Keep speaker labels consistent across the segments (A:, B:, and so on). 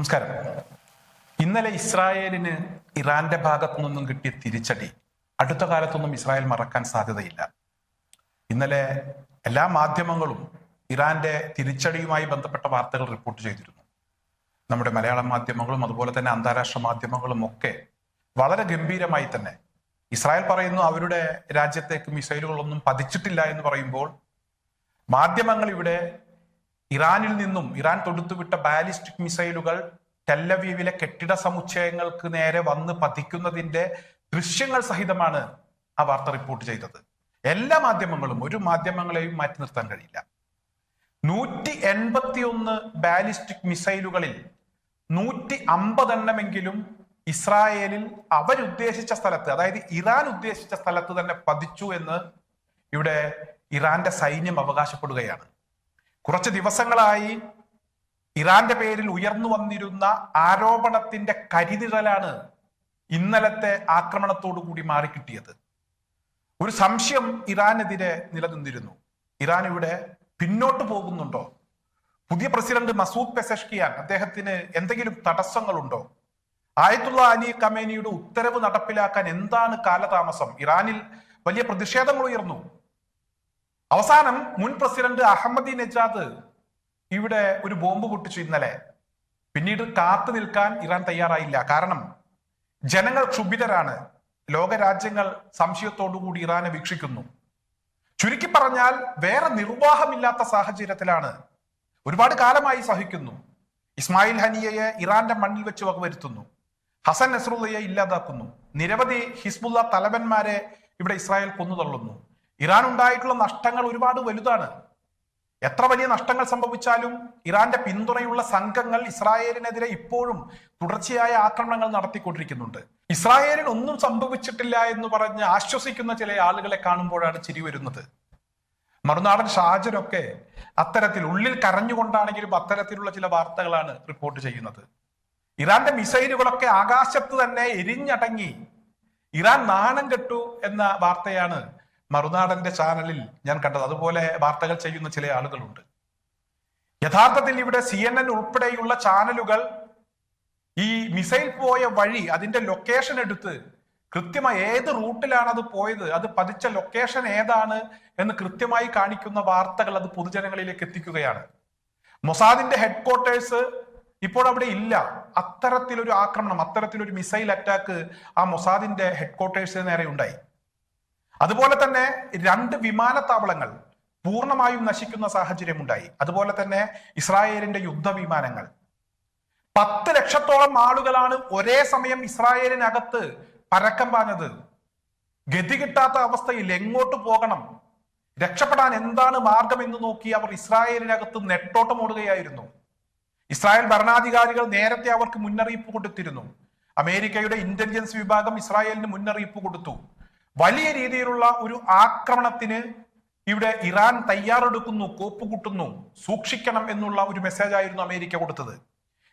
A: നമസ്കാരം. ഇന്നലെ ഇസ്രായേലിന് ഇറാന്റെ ഭാഗത്തു നിന്നും കിട്ടിയ തിരിച്ചടി അടുത്ത കാലത്തൊന്നും ഇസ്രായേൽ മറക്കാൻ സാധ്യതയില്ല. ഇന്നലെ എല്ലാ മാധ്യമങ്ങളും ഇറാന്റെ തിരിച്ചടിയുമായി ബന്ധപ്പെട്ട വാർത്തകൾ റിപ്പോർട്ട് ചെയ്തിരുന്നു. നമ്മുടെ മലയാള മാധ്യമങ്ങളും അതുപോലെ തന്നെ അന്താരാഷ്ട്ര മാധ്യമങ്ങളും ഒക്കെ വളരെ ഗംഭീരമായി തന്നെ ഇസ്രായേൽ പറയുന്നു അവരുടെ രാജ്യത്തേക്ക് മിസൈലുകളൊന്നും പതിച്ചിട്ടില്ല എന്ന് പറയുമ്പോൾ മാധ്യമങ്ങൾ ഇവിടെ ഇറാനിൽ നിന്നും ഇറാൻ തൊടുത്തുവിട്ട ബാലിസ്റ്റിക് മിസൈലുകൾ ടെല്ലവീവിലെ കെട്ടിട സമുച്ചയങ്ങൾക്ക് നേരെ വന്ന് പതിക്കുന്നതിന്റെ ദൃശ്യങ്ങൾ സഹിതമാണ് ആ വാർത്ത റിപ്പോർട്ട് ചെയ്തത്. എല്ലാ മാധ്യമങ്ങളും ഒരു മാധ്യമങ്ങളെയും മാറ്റി നിർത്താൻ കഴിയില്ല. നൂറ്റി എൺപത്തിയൊന്ന് ബാലിസ്റ്റിക് മിസൈലുകളിൽ നൂറ്റി അമ്പതെണ്ണമെങ്കിലും ഇസ്രായേലിൽ അവരുദ്ദേശിച്ച സ്ഥലത്ത് അതായത് ഇറാൻ ഉദ്ദേശിച്ച സ്ഥലത്ത് തന്നെ പതിച്ചു എന്ന് ഇവിടെ ഇറാന്റെ സൈന്യം അവകാശപ്പെടുകയാണ്. കുറച്ച് ദിവസങ്ങളായി ഇറാന്റെ പേരിൽ ഉയർന്നു വന്നിരുന്ന ആരോപണത്തിന്റെ കരിനിഴലാണ് ഇന്നലത്തെ ആക്രമണത്തോടു കൂടി മാറിക്കിട്ടിയത്. ഒരു സംശയം ഇറാനെതിരെ നിലനിന്നിരുന്നു. ഇറാൻ ഇവിടെ പിന്നോട്ട് പോകുന്നുണ്ടോ? പുതിയ പ്രസിഡന്റ് മസൂദ് പെസഷ്കിയാൻ അദ്ദേഹത്തിന് എന്തെങ്കിലും തടസ്സങ്ങളുണ്ടോ? ആയത്തുള്ള അലി കമേനിയുടെ ഉത്തരവ് നടപ്പിലാക്കാൻ എന്താണ് കാലതാമസം? ഇറാനിൽ വലിയ പ്രതിഷേധങ്ങൾ ഉയർന്നു. അവസാനം മുൻ പ്രസിഡന്റ് അഹമ്മദി നജാദ് ഇവിടെ ഒരു ബോംബ് പൊട്ടിച്ചു ഇന്നലെ. പിന്നീട് കാത്തു നിൽക്കാൻ ഇറാൻ തയ്യാറായില്ല. കാരണം ജനങ്ങൾ ക്ഷുഭിതരാണ്. ലോകരാജ്യങ്ങൾ സംശയത്തോടുകൂടി ഇറാനെ വീക്ഷിക്കുന്നു. ചുരുക്കി പറഞ്ഞാൽ വേറെ നിർവാഹമില്ലാത്ത സാഹചര്യത്തിലാണ് ഒരുപാട് കാലമായി സഹിക്കുന്നു. ഇസ്മായിൽ ഹനിയയെ ഇറാന്റെ മണ്ണിൽ വെച്ച് വകവരുത്തുന്നു. ഹസൻ നസറുള്ളയെ ഇല്ലാതാക്കുന്നു. നിരവധി ഹിസ്ബുള്ള തലവന്മാരെ ഇവിടെ ഇസ്രായേൽ കൊന്നുതള്ളുന്നു. ഇറാൻ ഉണ്ടായിട്ടുള്ള നഷ്ടങ്ങൾ ഒരുപാട് വലുതാണ്. എത്ര വലിയ നഷ്ടങ്ങൾ സംഭവിച്ചാലും ഇറാന്റെ പിന്തുണയുള്ള സംഘങ്ങൾ ഇസ്രായേലിനെതിരെ ഇപ്പോഴും തുടർച്ചയായ ആക്രമണങ്ങൾ നടത്തിക്കൊണ്ടിരിക്കുന്നുണ്ട്. ഇസ്രായേലിന് ഒന്നും സംഭവിച്ചിട്ടില്ല എന്ന് പറഞ്ഞ് ആശ്വസിക്കുന്ന ചില ആളുകളെ കാണുമ്പോഴാണ് ചിരി വരുന്നത്. മറുനാടൻ ഷാജനൊക്കെ അത്തരത്തിൽ ഉള്ളിൽ കരഞ്ഞുകൊണ്ടാണെങ്കിലും അത്തരത്തിലുള്ള ചില വാർത്തകളാണ് റിപ്പോർട്ട് ചെയ്യുന്നത്. ഇറാന്റെ മിസൈലുകളൊക്കെ ആകാശത്ത് തന്നെ എരിഞ്ഞടങ്ങി. ഇറാൻ നാണം കെട്ടു എന്ന വാർത്തയാണ് മറുനാടന്റെ ചാനലിൽ ഞാൻ കണ്ടത്. അതുപോലെ വാർത്തകൾ ചെയ്യുന്ന ചില ആളുകളുണ്ട്. യഥാർത്ഥത്തിൽ ഇവിടെ സി എൻ എൻ ഉൾപ്പെടെയുള്ള ചാനലുകൾ ഈ മിസൈൽ പോയ വഴി അതിന്റെ ലൊക്കേഷൻ എടുത്ത് കൃത്യമായി ഏത് റൂട്ടിലാണ് അത് പോയത് അത് പതിച്ച ലൊക്കേഷൻ ഏതാണ് എന്ന് കൃത്യമായി കാണിക്കുന്ന വാർത്തകൾ അത് പൊതുജനങ്ങളിലേക്ക് എത്തിക്കുകയാണ്. മൊസാദിന്റെ ഹെഡ്ക്വാർട്ടേഴ്സ് ഇപ്പോൾ അവിടെ ഇല്ല. അത്തരത്തിലൊരു ആക്രമണം അത്തരത്തിലൊരു മിസൈൽ അറ്റാക്ക് ആ മൊസാദിന്റെ ഹെഡ്ക്വാർട്ടേഴ്സിന് നേരെ ഉണ്ടായി. അതുപോലെ തന്നെ രണ്ട് വിമാനത്താവളങ്ങൾ പൂർണമായും നശിക്കുന്ന സാഹചര്യമുണ്ടായി. അതുപോലെ തന്നെ ഇസ്രായേലിന്റെ യുദ്ധവിമാനങ്ങൾ. പത്ത് ലക്ഷത്തോളം ആളുകളാണ് ഒരേ സമയം ഇസ്രായേലിനകത്ത് പരക്കം പാഞ്ഞത്. ഗതി കിട്ടാത്ത അവസ്ഥയിൽ എങ്ങോട്ട് പോകണം? രക്ഷപ്പെടാൻ എന്താണ് മാർഗം എന്ന് നോക്കി അവർ ഇസ്രായേലിനകത്ത് നെട്ടോട്ടം ഓടുകയായിരുന്നു. ഇസ്രായേൽ ഭരണാധികാരികൾ നേരത്തെ അവർക്ക് മുന്നറിയിപ്പ് കൊടുത്തിരുന്നു. അമേരിക്കയുടെ ഇന്റലിജൻസ് വിഭാഗം ഇസ്രായേലിന് മുന്നറിയിപ്പ് കൊടുത്തു. വലിയ രീതിയിലുള്ള ഒരു ആക്രമണത്തിന് ഇവിടെ ഇറാൻ തയ്യാറെടുക്കുന്നു കോപ്പുകൂട്ടുന്നു സൂക്ഷിക്കണം എന്നുള്ള ഒരു മെസ്സേജ് ആയിരുന്നു അമേരിക്ക കൊടുത്തത്.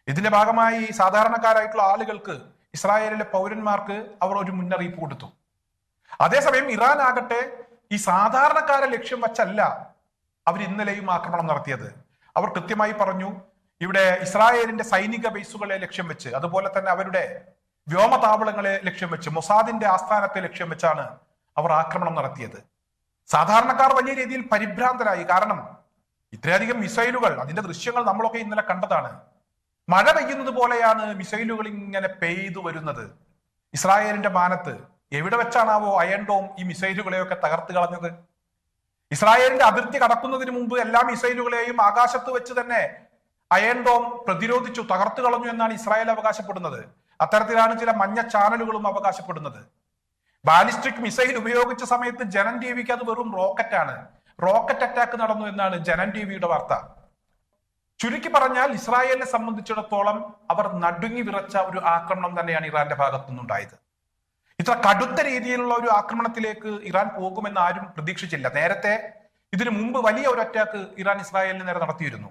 A: ഇതിന്റെ ഭാഗമായി സാധാരണക്കാരായിട്ടുള്ള ആളുകൾക്ക് ഇസ്രായേലിലെ പൗരന്മാർക്ക് അവർ ഒരു മുന്നറിയിപ്പ് കൊടുത്തു. അതേസമയം ഇറാൻ ആകട്ടെ ഈ സാധാരണക്കാര ലക്ഷ്യം വച്ചല്ല അവർ ഇന്നലെയും ആക്രമണം നടത്തിയത്. അവർ കൃത്യമായി പറഞ്ഞു ഇവിടെ ഇസ്രായേലിന്റെ സൈനിക ബേസുകളെ ലക്ഷ്യം വെച്ച് അതുപോലെ തന്നെ അവരുടെ വ്യോമതാവളങ്ങളെ ലക്ഷ്യം വെച്ച് മൊസാദിന്റെ ആസ്ഥാനത്തെ ലക്ഷ്യം വെച്ചാണ് അവർ ആക്രമണം നടത്തിയത്. സാധാരണക്കാർ വലിയ രീതിയിൽ പരിഭ്രാന്തരായി. കാരണം ഇത്രയധികം മിസൈലുകൾ അതിന്റെ ദൃശ്യങ്ങൾ നമ്മളൊക്കെ ഇന്നലെ കണ്ടതാണ്. മഴ പെയ്യുന്നത് പോലെയാണ് മിസൈലുകൾ ഇങ്ങനെ പെയ്തു വരുന്നത്. ഇസ്രായേലിന്റെ മാനത്ത് എവിടെ വെച്ചാണാവോ അയൺഡോം ഈ മിസൈലുകളെയൊക്കെ തകർത്ത് കളഞ്ഞത്. ഇസ്രായേലിന്റെ അതിർത്തി കടക്കുന്നതിന് മുമ്പ് എല്ലാ മിസൈലുകളെയും ആകാശത്ത് വെച്ച് തന്നെ അയൺഡോം പ്രതിരോധിച്ചു തകർത്തു കളഞ്ഞു എന്നാണ് ഇസ്രായേൽ അവകാശപ്പെടുന്നത്. അത്തരത്തിലാണ് ചില മഞ്ഞ ചാനലുകളും അവകാശപ്പെടുന്നത്. ബാലിസ്റ്റിക് മിസൈൽ ഉപയോഗിച്ച സമയത്ത് ജനൻ ടി വിക്ക് അത് വെറും റോക്കറ്റാണ്. റോക്കറ്റ് അറ്റാക്ക് നടന്നു എന്നാണ് ജനൻ ടി വിയുടെ വാർത്ത. ചുരുക്കി പറഞ്ഞാൽ ഇസ്രായേലിനെ സംബന്ധിച്ചിടത്തോളം അവർ നടുങ്ങി വിറച്ച ഒരു ആക്രമണം തന്നെയാണ് ഇറാന്റെ ഭാഗത്തു നിന്നുണ്ടായത്. ഇത്ര കടുത്ത രീതിയിലുള്ള ഒരു ആക്രമണത്തിലേക്ക് ഇറാൻ പോകുമെന്ന് ആരും പ്രതീക്ഷിച്ചില്ല. നേരത്തെ ഇതിനു മുമ്പ് വലിയ ഒരു അറ്റാക്ക് ഇറാൻ ഇസ്രായേലിന് നേരെ നടത്തിയിരുന്നു.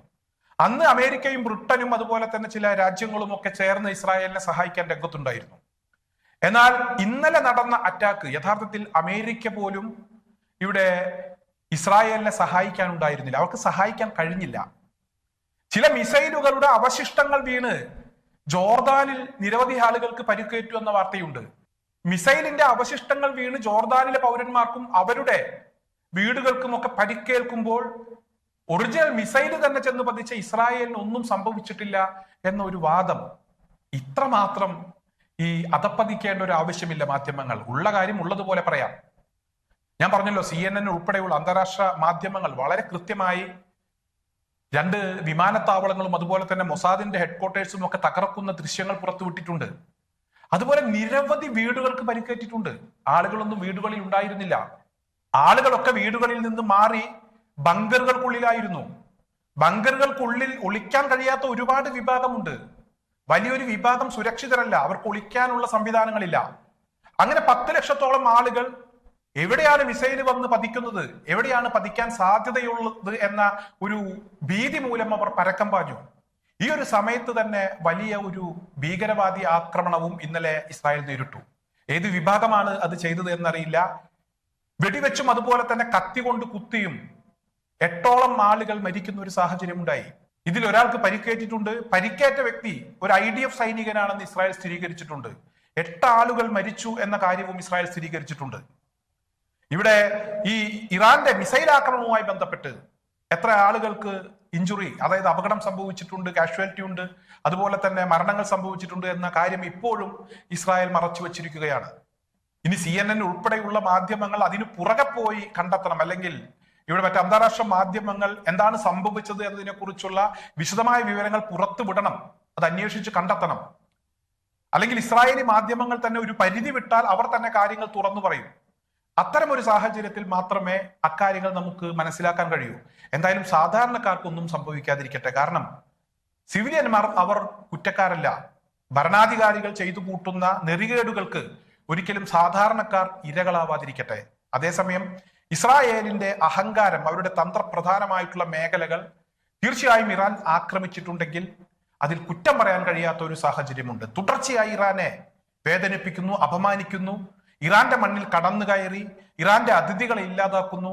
A: അന്ന് അമേരിക്കയും ബ്രിട്ടനും അതുപോലെ തന്നെ ചില രാജ്യങ്ങളും ഒക്കെ ചേർന്ന് ഇസ്രായേലിനെ സഹായിക്കാൻ രംഗത്തുണ്ടായിരുന്നു. എന്നാൽ ഇന്നലെ നടന്ന അറ്റാക്ക് യഥാർത്ഥത്തിൽ അമേരിക്ക പോലും ഇവിടെ ഇസ്രായേലിനെ സഹായിക്കാൻ ഉണ്ടായിരുന്നില്ല. അവർക്ക് സഹായിക്കാൻ കഴിഞ്ഞില്ല. ചില മിസൈലുകളുടെ അവശിഷ്ടങ്ങൾ വീണ് ജോർദാനിൽ നിരവധി ആളുകൾക്ക് പരിക്കേറ്റു എന്ന വാർത്തയുണ്ട്. മിസൈലിന്റെ അവശിഷ്ടങ്ങൾ വീണ് ജോർദാനിലെ പൗരന്മാർക്കും അവരുടെ വീടുകൾക്കും ഒക്കെ പരിക്കേൽക്കുമ്പോൾ ഒറിജിനൽ മിസൈൽ തന്നെ ചെന്ന് പതിച്ച ഇസ്രായേലിന് ഒന്നും സംഭവിച്ചിട്ടില്ല എന്ന ഒരു വാദം ഇത്രമാത്രം ഈ അതപ്പതിക്കേണ്ട ഒരു ആവശ്യമില്ല മാധ്യമങ്ങൾ. ഉള്ള കാര്യം ഉള്ളതുപോലെ പറയാം. ഞാൻ പറഞ്ഞല്ലോ സി എൻ എൻ ഉൾപ്പെടെയുള്ള അന്താരാഷ്ട്ര മാധ്യമങ്ങൾ വളരെ കൃത്യമായി രണ്ട് വിമാനത്താവളങ്ങളും അതുപോലെ തന്നെ മൊസാദിന്റെ ഹെഡ്ക്വാർട്ടേഴ്സും ഒക്കെ തകർക്കുന്ന ദൃശ്യങ്ങൾ പുറത്തുവിട്ടിട്ടുണ്ട് അതുപോലെ നിരവധി വീടുകൾക്ക് പരിക്കേറ്റിട്ടുണ്ട്. ആളുകളൊന്നും വീടുകളിൽ ഉണ്ടായിരുന്നില്ല. ആളുകളൊക്കെ വീടുകളിൽ നിന്ന് മാറി ബങ്കറുകൾക്കുള്ളിലായിരുന്നു ബങ്കറുകൾക്കുള്ളിൽ ഒളിക്കാൻ കഴിയാത്ത ഒരുപാട് വിഭാഗമുണ്ട്. വലിയൊരു വിഭാഗം സുരക്ഷിതരല്ല. അവർക്ക് ഒളിക്കാനുള്ള സംവിധാനങ്ങളില്ല. അങ്ങനെ പത്ത് ലക്ഷത്തോളം ആളുകൾ എവിടെയാണ് മിസൈൽ വന്ന് പതിക്കുന്നത്? എവിടെയാണ് പതിക്കാൻ സാധ്യതയുള്ളത് എന്ന ഒരു ഭീതി മൂലം അവർ പരക്കം പാഞ്ഞു. ഈ ഒരു സമയത്ത് തന്നെ വലിയ ഒരു ഭീകരവാദി ആക്രമണവും ഇന്നലെ ഇസ്രായേൽ നേരിട്ടു. ഏത് വിഭാഗമാണ് അത് ചെയ്തത് എന്നറിയില്ല. വെടിവെച്ചും അതുപോലെ തന്നെ കത്തി കൊണ്ട് കുത്തിയും എട്ടോളം ആളുകൾ മരിക്കുന്ന ഒരു സാഹചര്യം ഉണ്ടായി ഇതിൽ ഒരാൾക്ക് പരിക്കേറ്റിട്ടുണ്ട്. പരിക്കേറ്റ വ്യക്തി ഒരു ഐ ഡി എഫ് സൈനികനാണെന്ന് ഇസ്രായേൽ സ്ഥിരീകരിച്ചിട്ടുണ്ട്. എട്ട് ആളുകൾ മരിച്ചു എന്ന കാര്യവും ഇസ്രായേൽ സ്ഥിരീകരിച്ചിട്ടുണ്ട്. ഇവിടെ ഈ ഇറാന്റെ മിസൈൽ ആക്രമണവുമായി ബന്ധപ്പെട്ട് എത്ര ആളുകൾക്ക് ഇഞ്ചുറി അതായത് അപകടം സംഭവിച്ചിട്ടുണ്ട് കാഷ്വാലിറ്റി ഉണ്ട് അതുപോലെ തന്നെ മരണങ്ങൾ സംഭവിച്ചിട്ടുണ്ട് എന്ന കാര്യം ഇപ്പോഴും ഇസ്രായേൽ മറച്ചു വച്ചിരിക്കുകയാണ്. ഇനി സി എൻ എൻ ഉൾപ്പെടെയുള്ള മാധ്യമങ്ങൾ അതിന് പുറകെ പോയി കണ്ടെത്തണം. അല്ലെങ്കിൽ ഇവിടെ മറ്റ് അന്താരാഷ്ട്ര മാധ്യമങ്ങൾ എന്താണ് സംഭവിച്ചത് എന്നതിനെ കുറിച്ചുള്ള വിശദമായ വിവരങ്ങൾ പുറത്തു വിടണം അത് അന്വേഷിച്ച് കണ്ടെത്തണം. അല്ലെങ്കിൽ ഇസ്രായേലി മാധ്യമങ്ങൾ തന്നെ ഒരു പരിധി വിട്ടാൽ അവർ തന്നെ കാര്യങ്ങൾ തുറന്നു പറയും. അത്തരം ഒരു സാഹചര്യത്തിൽ മാത്രമേ അക്കാര്യങ്ങൾ നമുക്ക് മനസ്സിലാക്കാൻ കഴിയൂ. എന്തായാലും സാധാരണക്കാർക്കൊന്നും സംഭവിക്കാതിരിക്കട്ടെ. കാരണം സിവിലിയന്മാർ അവർ കുറ്റക്കാരല്ല. ഭരണാധികാരികൾ ചെയ്തു കൂട്ടുന്ന നെറികേടുകൾക്ക് ഒരിക്കലും സാധാരണക്കാർ ഇരകളാവാതിരിക്കട്ടെ. അതേസമയം ഇസ്രായേലിന്റെ അഹങ്കാരം അവരുടെ തന്ത്രപ്രധാനമായിട്ടുള്ള മേഖലകൾ തീർച്ചയായും ഇറാൻ ആക്രമിച്ചിട്ടുണ്ടെങ്കിൽ അതിൽ കുറ്റം പറയാൻ കഴിയാത്ത ഒരു സാഹചര്യമുണ്ട്. തുടർച്ചയായി ഇറാനെ വേദനിപ്പിക്കുന്നു അപമാനിക്കുന്നു ഇറാന്റെ മണ്ണിൽ കടന്നു കയറി ഇറാന്റെ അതിഥികളെ ഇല്ലാതാക്കുന്നു.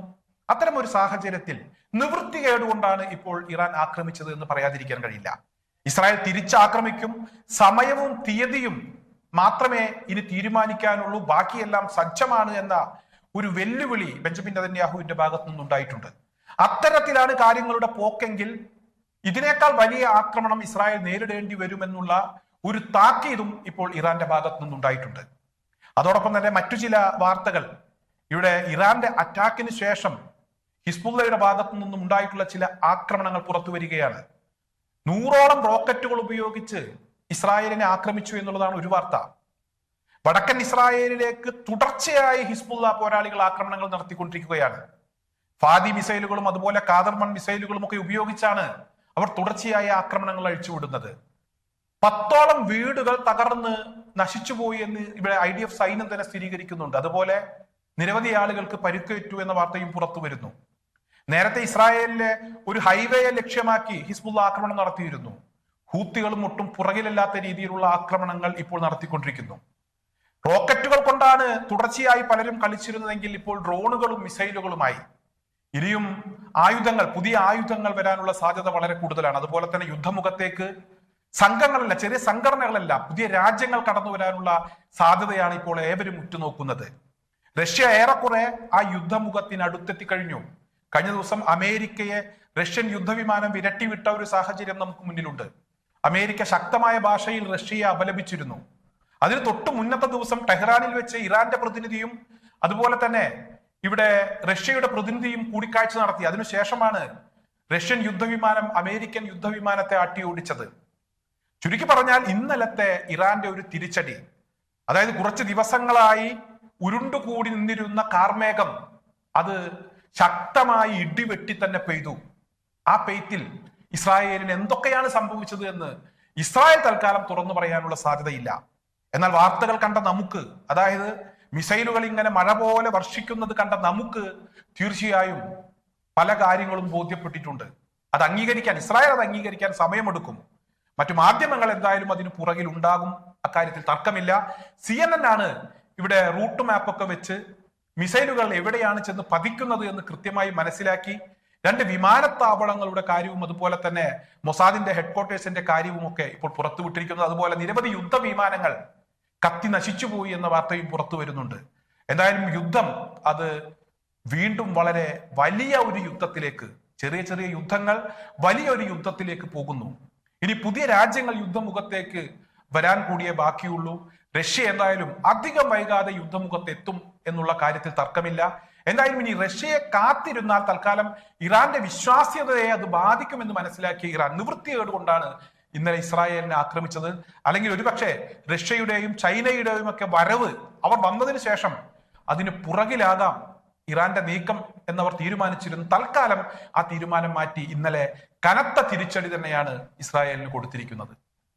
A: അത്തരം ഒരു സാഹചര്യത്തിൽ നിവൃത്തികേടുകൊണ്ടാണ് ഇപ്പോൾ ഇറാൻ ആക്രമിച്ചത് എന്ന് പറയാതിരിക്കാൻ കഴിയില്ല. ഇസ്രായേൽ തിരിച്ചാക്രമിക്കും സമയവും തീയതിയും മാത്രമേ ഇനി തീരുമാനിക്കാനുള്ളൂ ബാക്കിയെല്ലാം സജ്ജമാണ് എന്ന ഒരു വെല്ലുവിളി ബെഞ്ചമിൻ നദന്യാഹുവിന്റെ ഭാഗത്തു നിന്നുണ്ടായിട്ടുണ്ട്. അത്തരത്തിലാണ് കാര്യങ്ങളുടെ പോക്കെങ്കിൽ ഇതിനേക്കാൾ വലിയ ആക്രമണം ഇസ്രായേൽ നേരിടേണ്ടി വരുമെന്നുള്ള ഒരു താക്കീതും ഇപ്പോൾ ഇറാന്റെ ഭാഗത്തു നിന്നുണ്ടായിട്ടുണ്ട്. അതോടൊപ്പം തന്നെ മറ്റു ചില വാർത്തകൾ. ഇവിടെ ഇറാന്റെ അറ്റാക്കിന് ശേഷം ഹിസ്ബുള്ളയുടെ ഭാഗത്തു നിന്നും ഉണ്ടായിട്ടുള്ള ചില ആക്രമണങ്ങൾ പുറത്തു വരികയാണ്. നൂറോളം റോക്കറ്റുകൾ ഉപയോഗിച്ച് ഇസ്രായേലിനെ ആക്രമിച്ചു എന്നുള്ളതാണ് ഒരു വാർത്ത. വടക്കൻ ഇസ്രായേലിലേക്ക് തുടർച്ചയായി ഹിസ്ബുള്ള പോരാളികൾ ആക്രമണങ്ങൾ നടത്തിക്കൊണ്ടിരിക്കുകയാണ്. ഫാദി മിസൈലുകളും അതുപോലെ കാദർമൺ മിസൈലുകളും ഒക്കെ ഉപയോഗിച്ചാണ് അവർ തുടർച്ചയായ ആക്രമണങ്ങൾ അഴിച്ചുവിടുന്നത്. പത്തോളം വീടുകൾ തകർന്ന് നശിച്ചുപോയി എന്ന് ഇവിടെ ഐ ഡി എഫ് സൈന്യം തന്നെ സ്ഥിരീകരിക്കുന്നുണ്ട്. അതുപോലെ നിരവധി ആളുകൾക്ക് പരുക്കേറ്റു എന്ന വാർത്തയും പുറത്തു വരുന്നു. നേരത്തെ ഇസ്രായേലിലെ ഒരു ഹൈവേയെ ലക്ഷ്യമാക്കി ഹിസ്ബുള്ള ആക്രമണം നടത്തിയിരുന്നു. ഹൂത്തികളും ഒട്ടും പുറകിലല്ലാത്ത രീതിയിലുള്ള ആക്രമണങ്ങൾ ഇപ്പോൾ നടത്തിക്കൊണ്ടിരിക്കുന്നു. റോക്കറ്റുകൾ കൊണ്ടാണ് തുടർച്ചയായി പലരും കളിച്ചിരുന്നതെങ്കിൽ ഇപ്പോൾ ഡ്രോണുകളും മിസൈലുകളുമായി. ഇനിയും ആയുധങ്ങൾ പുതിയ ആയുധങ്ങൾ വരാനുള്ള സാധ്യത വളരെ കൂടുതലാണ്. അതുപോലെ തന്നെ യുദ്ധമുഖത്തേക്ക് സംഘങ്ങളല്ല ചെറിയ സംഘടനകളല്ല പുതിയ രാജ്യങ്ങൾ കടന്നു വരാനുള്ള സാധ്യതയാണ് ഇപ്പോൾ ഏവരും ഉറ്റുനോക്കുന്നത്. റഷ്യ ഏറെക്കുറെ ആ യുദ്ധമുഖത്തിന് അടുത്തെത്തി കഴിഞ്ഞു കഴിഞ്ഞ ദിവസം അമേരിക്കയെ റഷ്യൻ യുദ്ധവിമാനം വിരട്ടിവിട്ട ഒരു സാഹചര്യം നമുക്ക് മുന്നിലുണ്ട്. അമേരിക്ക ശക്തമായ ഭാഷയിൽ റഷ്യയെ അപലപിച്ചിരുന്നു. അതിന് തൊട്ട് മുന്നത്തെ ദിവസം ടെഹ്റാനിൽ വെച്ച് ഇറാന്റെ പ്രതിനിധിയും അതുപോലെ തന്നെ ഇവിടെ റഷ്യയുടെ പ്രതിനിധിയും കൂടിക്കാഴ്ച നടത്തി. അതിനുശേഷമാണ് റഷ്യൻ യുദ്ധവിമാനം അമേരിക്കൻ യുദ്ധവിമാനത്തെ അട്ടിയോടിച്ചത് ചുരുക്കി പറഞ്ഞാൽ ഇന്നലത്തെ ഇറാന്റെ ഒരു തിരിച്ചടി. അതായത് കുറച്ച് ദിവസങ്ങളായി ഉരുണ്ടുകൂടി നിന്നിരുന്ന കാർമേഘം അത് ശക്തമായി ഇടിവെട്ടി തന്നെ പെയ്തു. ആ പെയ്ത്തിൽ ഇസ്രായേലിന് എന്തൊക്കെയാണ് സംഭവിച്ചത് എന്ന് ഇസ്രായേൽ തൽക്കാലം തുറന്നു പറയാനുള്ള സാധ്യതയില്ല. എന്നാൽ വാർത്തകൾ കണ്ട നമുക്ക് അതായത് മിസൈലുകൾ ഇങ്ങനെ മഴ പോലെ വർഷിക്കുന്നത് കണ്ട നമുക്ക് തീർച്ചയായും പല കാര്യങ്ങളും ബോധ്യപ്പെട്ടിട്ടുണ്ട്. അത് അംഗീകരിക്കാൻ ഇസ്രായേൽ അത് അംഗീകരിക്കാൻ സമയമെടുക്കും. മറ്റു മാധ്യമങ്ങൾ എന്തായാലും അതിന് പുറകിൽ ഉണ്ടാകും. അക്കാര്യത്തിൽ തർക്കമില്ല. സി എൻ എൻ ആണ് ഇവിടെ റൂട്ട് മാപ്പ് ഒക്കെ വെച്ച് മിസൈലുകൾ എവിടെയാണ് ചെന്ന് പതിക്കുന്നത് എന്ന് കൃത്യമായി മനസ്സിലാക്കി. രണ്ട് വിമാനത്താവളങ്ങളുടെ കാര്യവും അതുപോലെ തന്നെ മൊസാദിന്റെ ഹെഡ്ക്വാർട്ടേഴ്സിന്റെ കാര്യവും ഒക്കെ ഇപ്പോൾ പുറത്തുവിട്ടിരിക്കുന്നത് അതുപോലെ നിരവധി യുദ്ധവിമാനങ്ങൾ കത്തി നശിച്ചുപോയി എന്ന വാർത്തയും പുറത്തു വരുന്നുണ്ട്. എന്തായാലും യുദ്ധം അത് വീണ്ടും വളരെ വലിയ ഒരു യുദ്ധത്തിലേക്ക് ചെറിയ ചെറിയ യുദ്ധങ്ങൾ വലിയൊരു യുദ്ധത്തിലേക്ക് പോകുന്നു. ഇനി പുതിയ രാജ്യങ്ങൾ യുദ്ധമുഖത്തേക്ക് വരാൻ കൂടിയേ ബാക്കിയുള്ളൂ. റഷ്യ എന്തായാലും അധികം വൈകാതെ യുദ്ധമുഖത്ത് എത്തും എന്നുള്ള കാര്യത്തിൽ തർക്കമില്ല. എന്തായാലും ഇനി റഷ്യയെ കാത്തിരുന്നാൽ തൽക്കാലം ഇറാന്റെ വിശ്വാസ്യതയെ അത് ബാധിക്കുമെന്ന് മനസ്സിലാക്കിയ ഇറാൻ നിവൃത്തികേട് കൊണ്ടാണ് ഇന്നലെ ഇസ്രായേലിനെ ആക്രമിച്ചത്. അല്ലെങ്കിൽ ഒരുപക്ഷെ റഷ്യയുടെയും ചൈനയുടെയും ഒക്കെ വരവ് അവർ വന്നതിന് ശേഷം അതിന് പുറകിലാകാം ഇറാന്റെ നീക്കം എന്നവർ തീരുമാനിച്ചിരുന്നു. തൽക്കാലം ആ തീരുമാനം മാറ്റി ഇന്നലെ കനത്ത തിരിച്ചടി തന്നെയാണ് ഇസ്രായേലിന് കൊടുത്തിരിക്കുന്നത്.